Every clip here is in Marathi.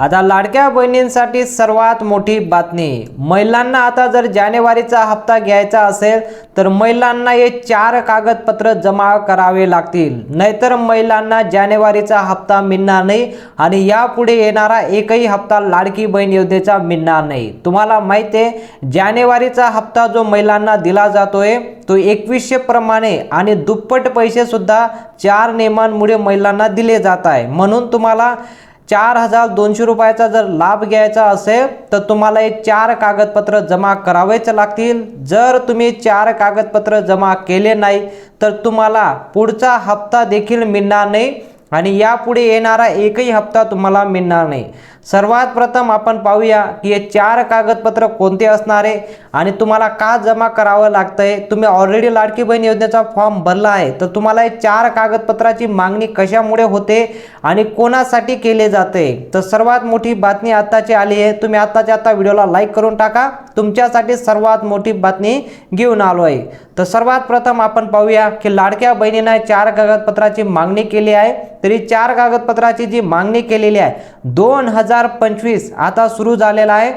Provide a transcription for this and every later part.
आता लाडक्या बहिणींसाठी सर्वात मोठी बातमी. महिलांना आता जर जानेवारीचा हप्ता घ्यायचा असेल तर महिलांना हे चार कागदपत्र जमा करावे लागतील. नाहीतर महिलांना जानेवारीचा हप्ता मिळणार नाही आणि यापुढे येणारा एकही हप्ता लाडकी बहीण योजनेचा मिळणार नाही. तुम्हाला माहिती आहे जानेवारीचा हप्ता जो महिलांना दिला जातोय तो एकवीसशे प्रमाणे आणि दुप्पट पैसे सुद्धा चार नियमांमुळे महिलांना दिले जात आहे. म्हणून तुम्हाला चार हजार दोनशे रुपयाचा जर लाभ घ्यायचा असेल तर तुम्हाला हे चार कागदपत्र जमा करावेच लागतील. जर तुम्ही चार कागदपत्र जमा केले नाही तर तुम्हाला पुढचा हप्ता देखील मिळणार नाही आणि यापुढे येणारा एकही हप्ता तुम्हाला मिळणार नाही. सर्वात प्रथम आपण पाहूया की हे चार कागदपत्र कोणते असणार आहे आणि तुम्हाला का जमा करावं लागतं आहे तुम्ही ऑलरेडी लाडकी बहीण योजनेचा फॉर्म भरला आहे. तर तुम्हाला हे चार कागदपत्राची मागणी कशामुळे होते आणि कोणासाठी केले जाते? तर सर्वात मोठी बातमी आत्ताची आली आहे. तुम्ही आत्ताच्या आता व्हिडिओला लाईक करून टाका. तुमच्यासाठी सर्वात मोठी बातमी घेऊन आलो आहे. तर सर्वात प्रथम आपण पाहूया की लाडक्या बहिणीनं चार कागदपत्राची मागणी केली आहे. तरी चार कागदपत्राची जी मागणी केलेली आहे दोन हजार पंचवीस आता सुरू झालेला आहे.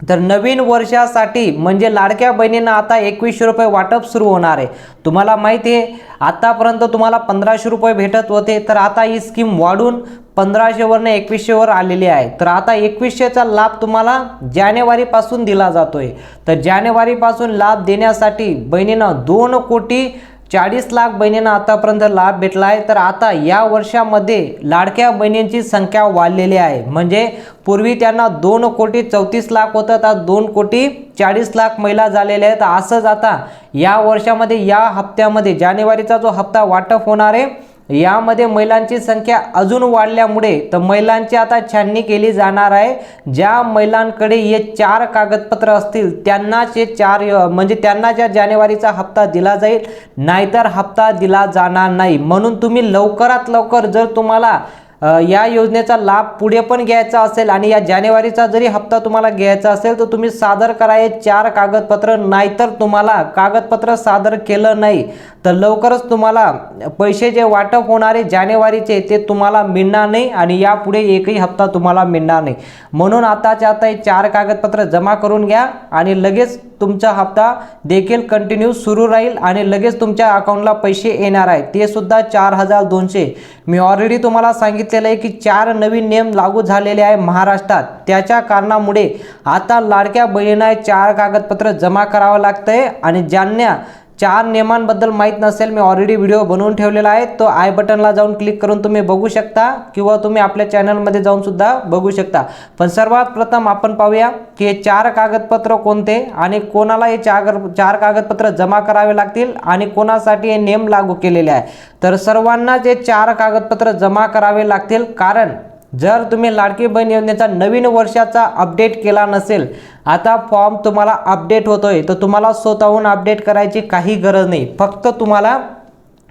तर नवीन वर्षासाठी म्हणजे लाडक्या बहिणींना आता एकवीसशे रुपये वाटप सुरू होणार आहे. तुम्हाला माहिती आहे आतापर्यंत तुम्हाला पंधराशे रुपये भेटत होते. तर आता ही स्कीम वाढून पंधराशेवरनं एकवीसशेवर आलेली आहे. तर आता एकवीसशेचा लाभ तुम्हाला जानेवारीपासून दिला जातो आहे तर जानेवारीपासून लाभ देण्यासाठी बहिणीनं दोन कोटी चाळीस लाख बहिणींना आतापर्यंत लाभ भेटला आहे तर आता या वर्षामध्ये लाडक्या बहिणींची संख्या वाढलेली आहे. म्हणजे पूर्वी त्यांना दोन कोटी चौतीस लाख होतं आता दोन कोटी चाळीस लाख महिला झालेल्या आहेत. असंच आता या वर्षामध्ये या हप्त्यामध्ये जानेवारीचा जो हप्ता वाटप होणार आहे यामध्ये महिलांची संख्या अजून वाढल्यामुळे तर महिलांची आता छाननी केली जाणार आहे. ज्या महिलांकडे हे चार कागदपत्र असतील त्यांनाच हे चार म्हणजे त्यांना ज्या जानेवारीचा हप्ता दिला जाईल नाहीतर हप्ता दिला जाणार नाही. म्हणून तुम्ही लवकरात लवकर जर तुम्हाला या योजनेचा लाभ पुढे पण घ्यायचा असेल आणि या जानेवारीचा जरी हप्ता तुम्हाला घ्यायचा असेल तर तुम्ही सादर करा हे चार कागदपत्र नाहीतर तुम्हाला कागदपत्र सादर केलं नाही तर लवकरच तुम्हाला पैसे जे वाटप होणारे जानेवारीचे ते तुम्हाला मिळणार नाही आणि यापुढे एकही हप्ता तुम्हाला मिळणार नाही. म्हणून आताच्या आता हे चार कागदपत्र जमा करून घ्या आणि लगेच तुमचा हप्ता देखील कंटिन्यू सुरू राहील आणि लगेच तुमच्या अकाउंटला पैसे येणार आहे ते सुद्धा चार हजार दोनशे. मी ऑलरेडी तुम्हाला सांगितलं सांगितलेलं आहे की चार नवीन नियम लागू झालेले आहे महाराष्ट्रात. त्याच्या कारणामुळे आता लाडक्या बहिणींना चार कागदपत्र जमा करावं लागतंय आणि ज्यांना चार नियमांबद्दल माहीत नसेल मी ऑलरेडी व्हिडिओ बनवून ठेवलेला आहे. तो आय बटनला जाऊन क्लिक करून तुम्ही बघू शकता किंवा तुम्ही आपल्या चॅनलमध्ये जाऊन सुद्धा बघू शकता. पण सर्वात प्रथम आपण पाहूया की हे चार कागदपत्र कोणते आणि कोणाला हे चार चार कागदपत्र जमा करावे लागतील आणि कोणासाठी हे नियम लागू केलेले आहे. तर सर्वांनाच हे चार कागदपत्र जमा करावे लागतील कारण जर तुम्ही लाडकी बहीण योजनेचा नवीन वर्षाचा अपडेट केला नसेल आता फॉर्म तुम्हाला अपडेट होतोय तर तुम्हाला स्वतःहून अपडेट करायची काही गरज नाही. फक्त तुम्हाला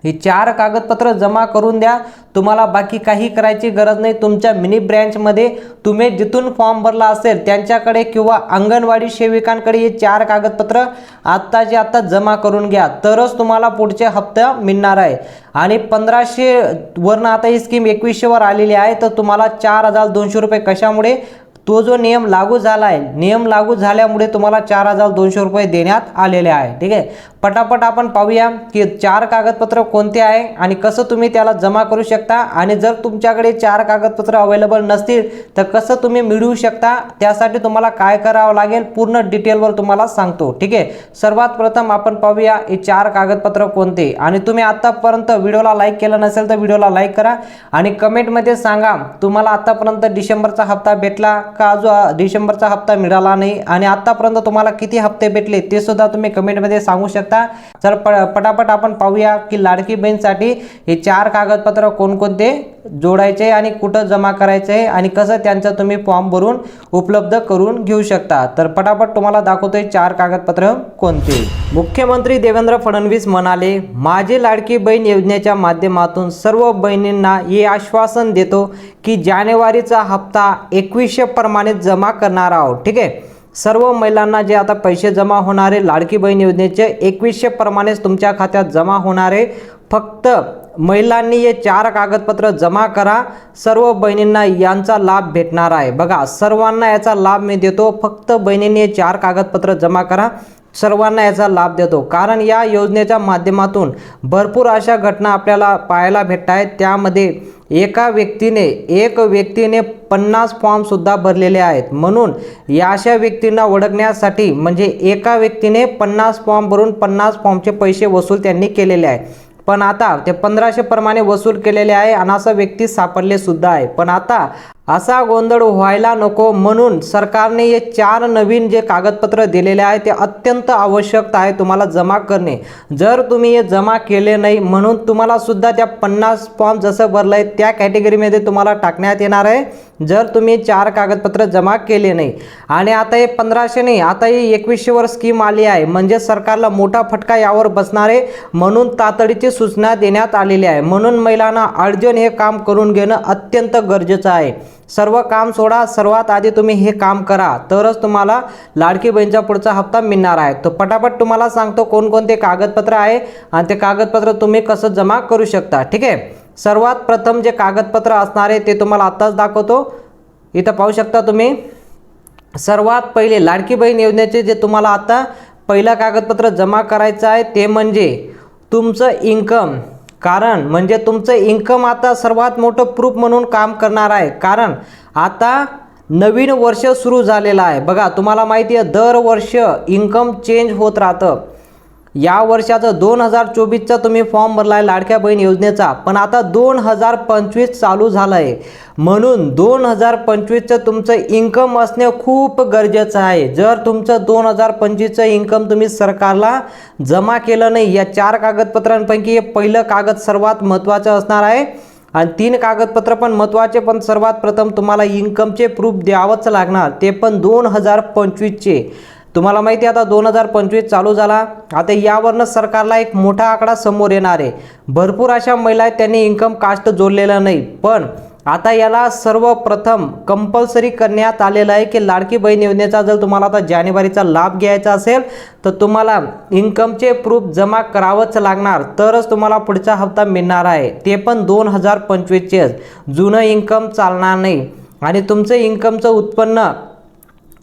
हे चार कागदपत्र जमा करून द्या. तुम्हाला बाकी काही करायची गरज नाही. तुमच्या मिनी ब्रँचमध्ये तुम्ही जिथून फॉर्म भरला असेल त्यांच्याकडे किंवा अंगणवाडी सेविकांकडे हे चार कागदपत्र आत्ताचे आत्ता जमा करून घ्या. तरच तुम्हाला पुढचे हप्ता मिळणार आहे. आणि पंधराशे वरनं आता ही स्कीम एकवीसशेवर आलेली आहे. तर तुम्हाला चार हजार दोनशे रुपये कशामुळे? तो जो नियम लागू झाला आहे नियम लागू झाल्यामुळे तुम्हाला चार हजार दोनशे रुपये देण्यात आलेले आहे. ठीक आहे? पटापट आपण पाहूया की चार कागदपत्र कोणते आहे आणि कसं तुम्ही त्याला जमा करू शकता. आणि जर तुमच्याकडे चार कागदपत्र अवेलेबल नसतील तर कसं तुम्ही मिळवू शकता? त्यासाठी तुम्हाला काय करावं लागेल? पूर्ण डिटेलवर तुम्हाला सांगतो. ठीक आहे? सर्वात प्रथम आपण पाहूया हे चार कागदपत्र कोणते. आणि तुम्ही आत्तापर्यंत व्हिडिओला लाईक केलं नसेल तर व्हिडिओला लाईक करा. आणि कमेंटमध्ये सांगा तुम्हाला आत्तापर्यंत डिसेंबरचा हप्ता भेटला का? अजून डिसेंबरचा हप्ता मिळाला नाही. आणि आत्तापर्यंत तुम्हाला किती हप्ते भेटले ते सुद्धा तुम्ही कमेंटमध्ये सांगू शकता. तर प पटापट आपण पाहूया की लाडकी बहीणसाठी हे चार कागदपत्र कोणकोणते जोडायचे आणि कुठं जमा करायचे आहे आणि कसं त्यांचं तुम्ही फॉर्म भरून उपलब्ध करून घेऊ शकता. तर पटापट तुम्हाला दाखवतोय चार कागदपत्र कोणते. मुख्यमंत्री देवेंद्र फडणवीस म्हणाले माझी लाडकी बहीण योजनेच्या माध्यमातून सर्व बहिणींना हे आश्वासन देतो की जानेवारीचा हप्ता एकवीसशे प्रमाणे जमा करणार आहोत. ठीक आहे. सर्व महिलांना जे आता पैसे जमा होणारे लाडकी बहीण योजनेचे एकवीसशे प्रमाणेच तुमच्या खात्यात जमा होणारे फक्त महिलांनी हे चार कागदपत्र जमा करा. सर्व बहिणींना यांचा लाभ भेटणार आहे. बघा सर्वांना याचा लाभ मी देतो. फक्त बहिणींनी हे चार कागदपत्र जमा करा. सर्वांना याचा लाभ देतो. कारण या योजनेच्या माध्यमातून भरपूर अशा घटना आपल्याला पाहायला भेटत आहेत त्यामध्ये एका व्यक्तीने एक व्यक्तीने पन्नास फॉर्मसुद्धा भरलेले आहेत. म्हणून या अशा व्यक्तींना ओळखण्यासाठी म्हणजे एका व्यक्तीने पन्नास फॉर्म भरून पन्नास फॉर्मचे पैसे वसूल त्यांनी केलेले आहे. पण आता ते पंधराशे प्रमाणे वसूल केलेले आहे आणि असा व्यक्ती सापडले सुद्धा आहे. पण आता असा गोंधळ व्हायला नको म्हणून सरकारने हे चार नवीन जे कागदपत्र दिलेले आहे ते अत्यंत आवश्यक आहे तुम्हाला जमा करणे. जर तुम्ही हे जमा केले नाही म्हणून तुम्हाला सुद्धा त्या पन्नास फॉर्म जसं भरलं आहे त्या कॅटेगरीमध्ये तुम्हाला टाकण्यात येणार आहे. जर तुम्ही चार कागदपत्र जमा केले नाही. आणि आता हे पंधराशे नाही आता ही एकवीसशेवर स्कीम आली आहे. म्हणजे सरकारला मोठा फटका यावर बसणार आहे म्हणून तातडीची सूचना देण्यात आलेली आहे. म्हणून महिलांना अर्जन हे काम करून घेणं अत्यंत गरजेचं आहे. सर्व काम सोडा. सर्वात आधी तुम्ही हे काम करा. तरच तुम्हाला लाडकी बहीणचा पुढचा हप्ता मिळणार आहे. तो पटापट तुम्हाला सांगतो कोणकोणते कागदपत्र आहे आणि ते कागदपत्र तुम्ही कसं जमा करू शकता. ठीक आहे? सर्वात प्रथम जे कागदपत्र असणार आहे ते तुम्हाला आत्ताच दाखवतो. इथं पाहू शकता तुम्ही. सर्वात पहिले लाडकी बहीण योजनेचे जे तुम्हाला आता पहिलं कागदपत्र जमा करायचं आहे ते म्हणजे तुमचं इन्कम कारण म्हणजे तुमचं इन्कम आता सर्वात मोठं प्रूफ म्हणून काम करणार आहे. कारण आता नवीन वर्ष सुरू झालेलं आहे. बघा तुम्हाला माहिती आहे दरवर्ष इन्कम चेंज होत राहतं. या वर्षाचं दोन हजार चोवीसचा तुम्ही फॉर्म भरला आहे लाडक्या बहीण योजनेचा. पण आता दोन हजार पंचवीस चालू झालं आहे म्हणून दोन हजार पंचवीसचं तुमचं इन्कम असणे खूप गरजेचं आहे. जर तुमचं दोन हजार पंचवीसचं इन्कम तुम्ही सरकारला जमा केलं नाही या चार कागदपत्रांपैकी हे पहिलं कागद सर्वात महत्त्वाचं असणार आहे. आणि तीन कागदपत्र पण महत्त्वाचे पण सर्वात प्रथम तुम्हाला इन्कमचे प्रूफ द्यावंच लागणार. ते पण दोन हजार पंचवीसचे. तुम्हाला माहिती आहे आता दोन हजार पंचवीस चालू झाला. आता यावरनं सरकारला एक मोठा आकडा समोर येणार आहे. भरपूर अशा महिला आहेत त्यांनी इन्कम कास्ट जोडलेलं नाही. पण आता याला सर्वप्रथम कंपल्सरी करण्यात आलेलं आहे की लाडकी बहीण योजनेचा जर तुम्हाला आता जानेवारीचा लाभ घ्यायचा असेल तर तुम्हाला इन्कमचे प्रूफ जमा करावंच लागणार. तरच तुम्हाला पुढचा हप्ता मिळणार आहे. ते पण दोन हजार पंचवीसचेच. जुनं इन्कम चालणार नाही. आणि तुमचं इन्कमचं उत्पन्न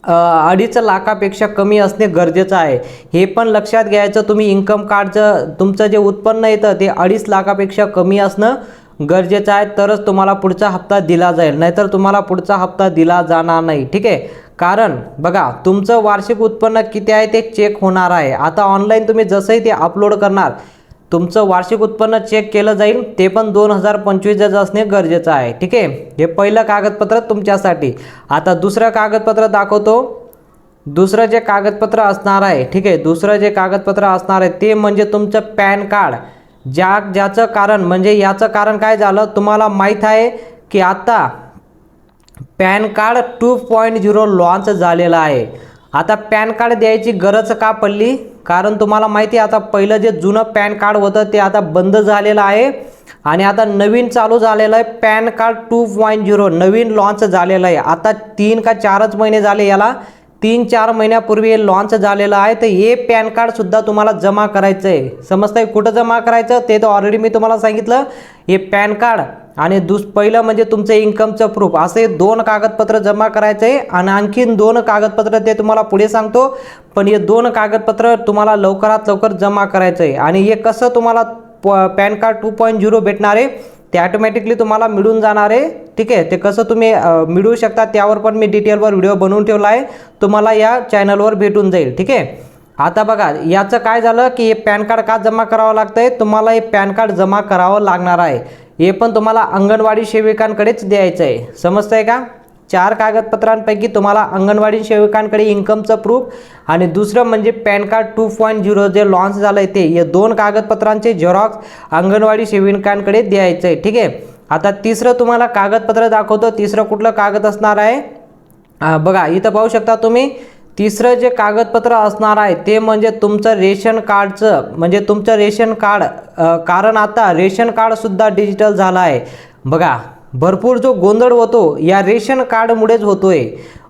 अडीच लाखापेक्षा कमी असणे गरजेचं आहे. हे पण लक्षात घ्यायचं तुम्ही इन्कम कार्डचं तुमचं जे उत्पन्न येतं ते अडीच लाखापेक्षा कमी असणं गरजेचं आहे तरच तुम्हाला पुढचा हप्ता दिला जाईल. नाहीतर तुम्हाला पुढचा हप्ता दिला जाणार नाही ठीक आहे? कारण बघा तुमचं वार्षिक उत्पन्न किती आहे ते चेक होणार आहे. आता ऑनलाईन तुम्ही जसंही ते अपलोड करणार तुमचं वार्षिक उत्पन्न चेक केलं जाईल ते पण दोन हजार पंचवीसचं असणे गरजेचं आहे ठीक आहे? हे पहिलं कागदपत्र तुमच्यासाठी. आता दुसरं कागदपत्र दाखवतो. दुसरं जे कागदपत्र असणार आहे ठीक आहे? दुसरं जे कागदपत्र असणार आहे ते म्हणजे तुमचं पॅन कार्ड. ज्या ज्याचं कारण म्हणजे याचं कारण काय झालं? तुम्हाला माहीत आहे की आता PAN card two point zero launch झालेला आहे. आता पॅन कार्ड द्यायची गरज का पडली? कारण तुम्हाला माहिती आहे आता पहिलं जे जुनं पॅन कार्ड होतं ते आता बंद झालेलं आहे. आणि आता नवीन चालू झालेलं आहे PAN card two point zero. नवीन लॉन्च झालेलं आहे. आता तीन का चारच महिने झाले याला. तीन चार महिन्यापूर्वी हे लॉन्च झालेलं आहे. तर हे पॅन कार्डसुद्धा तुम्हाला जमा करायचं आहे समजतंय कुठं जमा करायचं? ते तर ऑलरेडी मी तुम्हाला सांगितलं. हे पॅन कार्ड आणि दुस पहिलं म्हणजे तुमचं इन्कमचं प्रूफ असे दोन कागदपत्र जमा करायचं आहे आणि आणखीन दोन कागदपत्र ते तुम्हाला पुढे सांगतो. पण हे दोन कागदपत्र तुम्हाला लवकरात लवकर जमा करायचं आहे आणि हे कसं तुम्हाला प PAN card two point zero भेटणार आहे? ते ॲटोमॅटिकली तुम्हाला मिळून जाणार आहे. ठीक आहे? ते कसं तुम्ही मिळू मिळवू शकता त्यावर पण मी डिटेलवर व्हिडिओ बनवून ठेवला आहे. तुम्हाला या चॅनलवर भेटून जाईल. ठीक आहे? आता बघा याचं काय झालं की हे पॅन कार्ड का जमा करावं लागतं आहे तुम्हाला हे पॅन कार्ड जमा करावं लागणार आहे. हे पण तुम्हाला अंगणवाडी सेविकांकडेच द्यायचं आहे समजतंय का? चार कागदपत्रांपैकी तुम्हाला अंगणवाडी सेविकांकडे इन्कमचं प्रूफ आणि दुसरं म्हणजे PAN card two point zero जे लॉन्च झालं आहे ते या दोन कागदपत्रांचे झेरॉक्स अंगणवाडी सेविकांकडे द्यायचं आहे ठीक आहे? आता तिसरं तुम्हाला कागदपत्र दाखवतो. तिसरं कुठलं कागद असणार आहे? बघा इथं पाहू शकता तुम्ही. तिसरं जे कागदपत्र असणार आहे ते म्हणजे तुमचं रेशन कार्डचं म्हणजे तुमचं रेशन कार्ड कारण आता रेशन कार्डसुद्धा डिजिटल झालं आहे. बघा भरपूर जो गोंधळ होतो या रेशन कार्डमुळेच होतोय.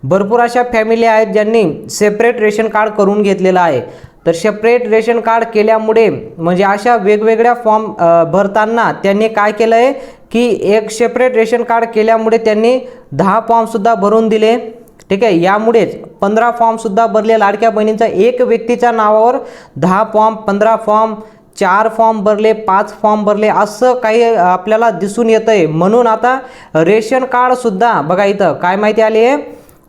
भरपूर अशा फॅमिली आहेत ज्यांनी सेपरेट रेशन कार्ड करून घेतलेलं आहे. तर सेपरेट रेशन कार्ड केल्यामुळे म्हणजे अशा वेगवेगळ्या फॉर्म भरताना त्यांनी काय केलं आहे की एक सेपरेट रेशन कार्ड केल्यामुळे त्यांनी दहा फॉर्मसुद्धा भरून दिले. ठीक आहे? यामुळेच पंधरा फॉर्मसुद्धा भरले. लाडक्या बहिणींचा एक व्यक्तीच्या नावावर दहा फॉर्म पंधरा फॉर्म चार फॉर्म भरले पाच फॉर्म भरले असं काही आपल्याला दिसून येतं आहे म्हणून आता रेशन कार्डसुद्धा बघा इथं काय माहिती आली आहे?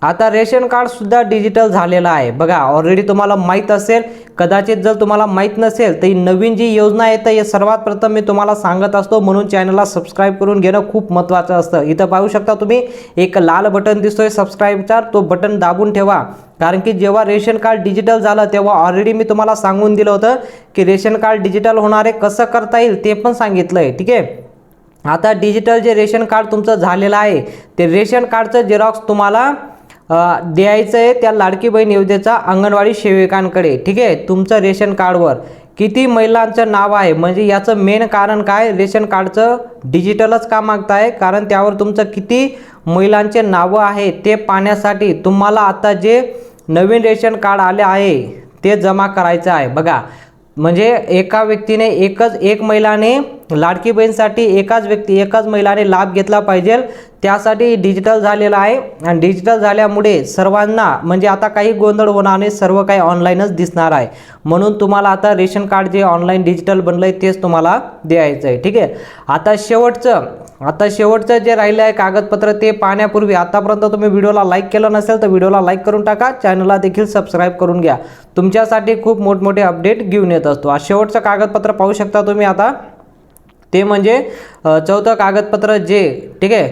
आता रेशन कार्डसुद्धा डिजिटल झालेलं आहे. बघा ऑलरेडी तुम्हाला माहीत असेल कदाचित जर तुम्हाला माहीत नसेल तर ही नवीन जी योजना येतं हे सर्वात प्रथम मी तुम्हाला सांगत असतो. म्हणून चॅनलला सबस्क्राईब करून घेणं खूप महत्त्वाचं असतं. इथं पाहू शकता तुम्ही एक लाल बटन दिसतोय सबस्क्राईबचा तो बटन दाबून ठेवा. कारण की जेव्हा रेशन कार्ड डिजिटल झालं तेव्हा ऑलरेडी मी तुम्हाला सांगून दिलं होतं की रेशन कार्ड डिजिटल होणारे कसं करता येईल ते पण सांगितलं आहे ठीक आहे? आता डिजिटल जे रेशन कार्ड तुमचं झालेलं आहे ते रेशन कार्डचं झेरॉक्स तुम्हाला द्यायचं आहे त्या लाडकी बहीण योजनेचा अंगणवाडी सेविकांकडे ठीक आहे? तुमचं रेशन कार्डवर. किती महिलांचं नाव आहे? म्हणजे याचं मेन कारण काय? रेशन कार्डचं डिजिटलच का मागताय? कारण त्यावर तुमचं किती महिलांचे नावं आहे ते पाहण्यासाठी तुम्हाला आता जे नवीन रेशन कार्ड आले आहे ते जमा करायचं आहे. बघा म्हणजे एका व्यक्तीने एकच एक महिलाने लाडकी बहीणसाठी एकाच व्यक्ती एकाच महिलाने लाभ घेतला पाहिजे. त्यासाठी डिजिटल झालेलं आहे. आणि डिजिटल झाल्यामुळे सर्वांना म्हणजे आता काही गोंधळ होणार नाही सर्व काही ऑनलाईनच दिसणार आहे. म्हणून तुम्हाला आता रेशन कार्ड जे ऑनलाईन डिजिटल बनलं आहे तेच तुम्हाला द्यायचं आहे ठीक आहे? आता शेवटचं आता शेवटचं जे राहिलं आहे कागदपत्र ते पाहण्यापूर्वी आतापर्यंत तुम्ही व्हिडिओला लाईक केलं नसेल तर व्हिडिओला लाईक करून टाका. चॅनलला देखील सबस्क्राईब करून घ्या. तुमच्यासाठी खूप मोठमोठे अपडेट घेऊन येत असतो. शेवटचं कागदपत्र पाहू शकता तुम्ही आता. ते म्हणजे चौथं कागदपत्र जे ठीक आहे?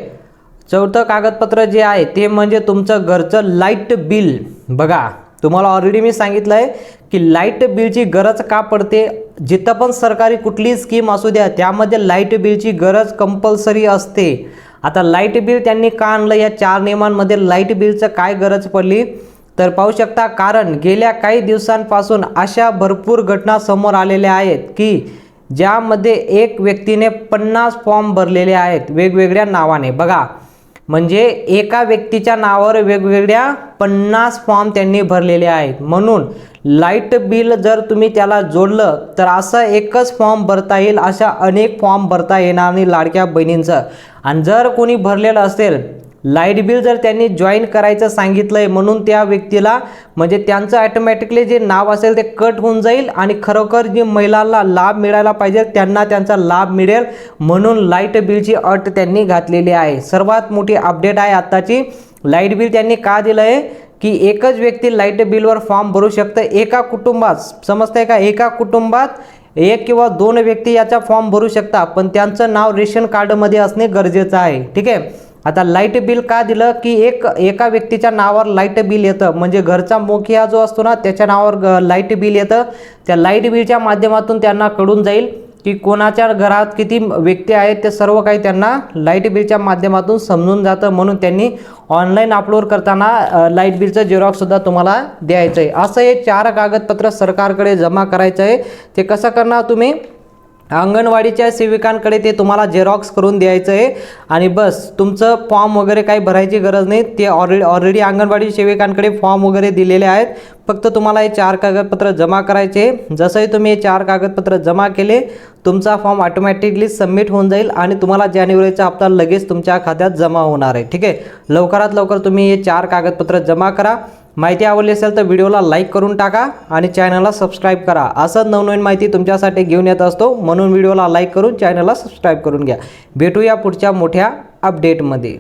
चौथं कागदपत्र जे आहे ते म्हणजे तुमचं घरचं लाइट बिल. बघा तुम्हाला ऑलरेडी मी सांगितलं आहे की लाइट बिलची गरज का पडते? जिथं पण सरकारी कुठलीही स्कीम असू द्या त्यामध्ये लाइट बिलची गरज कंपल्सरी असते. आता लाइट बिल त्यांनी का आणलं? या चार नियमांमध्ये लाइट बिलचं काय गरज पडली? तर पाहू शकता कारण गेल्या काही दिवसांपासून अशा भरपूर घटना समोर आलेल्या आहेत की ज्यामध्ये एक व्यक्तीने पन्नास फॉर्म भरलेले आहेत वेगवेगळ्या नावाने. बघा म्हणजे एका व्यक्तीच्या नावावर वेगवेगळ्या पन्नास फॉर्म त्यांनी भरलेले आहेत. म्हणून लाइट बिल जर तुम्ही त्याला जोडलं तर असं एकच फॉर्म भरता येईल अशा अनेक फॉर्म भरता येणार नाही लाडक्या बहिणींचं. आणि जर कोणी भरलेलं असेल लाइट बिल जर त्यांनी जॉईन करायचं सांगितलं आहे म्हणून त्या व्यक्तीला म्हणजे त्यांचं ॲटोमॅटिकली जे नाव असेल ते कट होऊन जाईल आणि खरोखर जी महिलांना लाभ मिळायला पाहिजे त्यांना त्यांचा लाभ मिळेल म्हणून लाइट बिलची अट त्यांनी घातलेली आहे. सर्वात मोठी अपडेट आहे आत्ताची. लाइट बिल त्यांनी का दिलं आहे की एकच व्यक्ती लाइट बिलवर फॉर्म भरू शकतं एका कुटुंबात समजतंय का? एका कुटुंबात एक किंवा दोन व्यक्ती याचा फॉर्म भरू शकता पण त्यांचं नाव रेशन कार्डमध्ये असणे गरजेचं आहे. ठीक आहे? आता लाइट बिल का दिलं की एक एका व्यक्तीच्या नावावर लाइट बिल येतं? म्हणजे घरचा मोकिया जो असतो ना त्याच्या नावावर ग- लाइट बिल येतं. त्या लाइट बिलच्या माध्यमातून त्यांना कळून जाईल की कोणाच्या घरात किती व्यक्ती आहेत ते सर्व काही त्यांना लाइट बिलच्या माध्यमातून समजून जातं. म्हणून त्यांनी ऑनलाईन अपलोड करताना लाइट बिलचं झेरॉक्ससुद्धा तुम्हाला द्यायचं आहे असं हे चार कागदपत्र सरकारकडे जमा करायचं आहे ते कसं करणार तुम्ही? अंगणवाडीच्या सेविकांकडे ते तुम्हाला झेरॉक्स करून द्यायचं आहे आणि बस तुमचं फॉर्म वगैरे काही भरायची गरज नाही. ते ऑलरेडी ऑलरेडी अंगणवाडी सेविकांकडे फॉर्म वगैरे दिलेले आहेत. फक्त तुम्हाला हे चार कागदपत्र जमा करायचे. जसंही तुम्ही हे चार कागदपत्र जमा केले तुमचा फॉर्म ऑटोमॅटिकली सबमिट होऊन जाईल आणि तुम्हाला जानेवारीचा हप्ता लगेच तुमच्या खात्यात जमा होणार आहे. ठीक आहे? लवकरात लवकर तुम्ही हे चार कागदपत्र जमा करा. माहिती आवडली असेल तर व्हिडिओला लाईक करून टाका आणि चॅनलला सबस्क्राईब करा. असं नवनवीन माहिती तुमच्यासाठी घेऊन येत असतो. म्हणून व्हिडिओला लाईक करून चॅनलला सबस्क्राईब करून घ्या. भेटूया पुढच्या मोठ्या अपडेटमध्ये